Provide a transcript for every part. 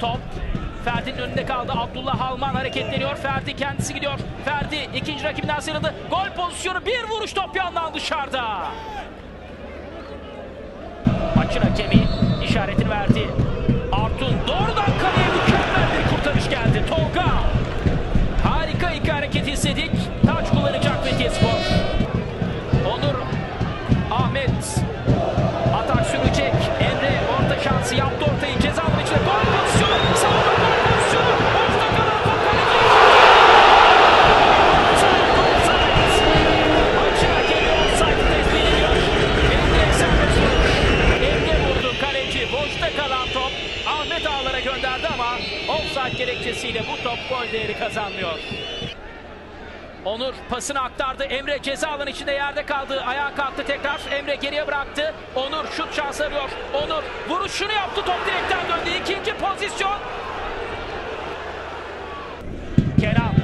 top. Ferdi'nin önünde kaldı. Abdullah Halman hareketleniyor. Ferdi kendisi gidiyor. Ferdi ikinci rakibinden sıyrıldı. Gol pozisyonu bir vuruş top yandan dışarıda. Maçın hakemi işaretini verdi. Offside gerekçesiyle bu top gol değeri kazanmıyor. Onur pasını aktardı. Emre ceza alanı içinde yerde kaldı. Ayağa kalktı tekrar. Emre geriye bıraktı. Onur şut şansı arıyor. Onur vuruşunu yaptı. Top direkten döndü. İkinci pozisyon. Kenan.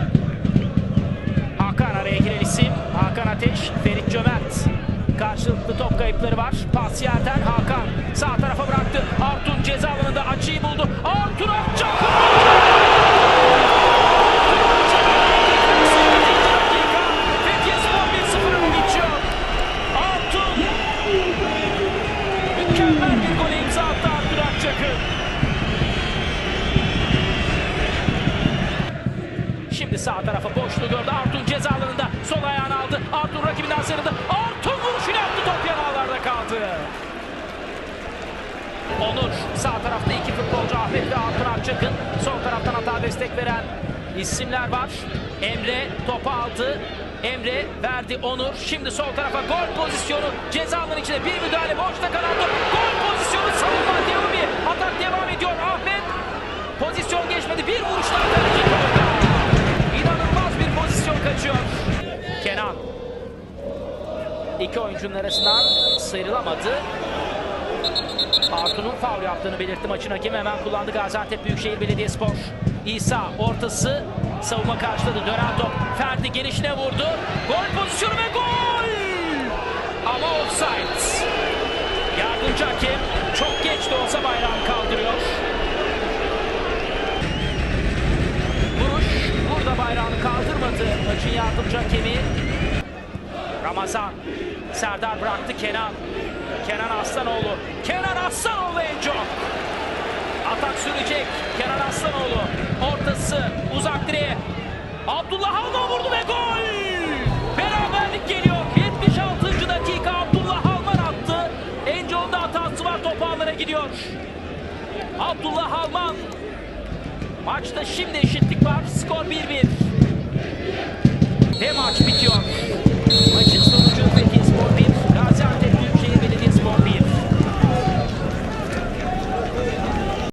Hakan araya giren isim. Hakan Ateş. Ferit Cömert. Karşılıklı top kayıpları var. Pas yerden Hakan. Sağ tarafa bıraktı. Artun ceza alanında açıyı buldu. Artun Akçakır. Fethiye Spor 1-0 öne geçiyor. Artun mükemmel bir gole imza attı Artun Akçakır. Şimdi sağ tarafa boşluğu gördü. Artun ceza alanında sol ayağını aldı. Artun rakibinden sıyrıldı. Artun vuruşunu yaptı. Top yanağlarda kaldı. Onur sağ tarafta iki futbolcu Ahmet ve Artun Akçak'ın sol taraftan hata destek veren isimler var. Emre topu aldı. Emre verdi Onur. Şimdi sol tarafa gol pozisyonu. Ceza içinde bir müdahale boşta kalan top. Gol pozisyonu savunma Devumi. Atak devam ediyor. Ahmet pozisyon geçmedi. Bir vuruşla bir kaçıyor. Kenan. İki oyuncunun arasından sıyrılamadı. Artun'un faul yaptığını belirtti maçın hakemi hemen kullandı Gaziantep Büyükşehir Belediyespor. İsa ortası savunma karşıladı dönen top Ferdi gelişine vurdu gol pozisyonu ve gol ama offside yardımcı hakemi Ramazan. Serdar bıraktı Kenan. Kenan Aslanoğlu. Kenan Aslanoğlu en çok. Atak sürecek. Kenan Aslanoğlu. Ortası uzak direğe. Abdullah Halman vurdu ve gol! Beraberlik geliyor. 76. dakika. Abdullah Halman attı. Enco'nun da var. Top ağlara gidiyor. Abdullah Halman Maçta şimdi eşitlik Ve maç bitiyor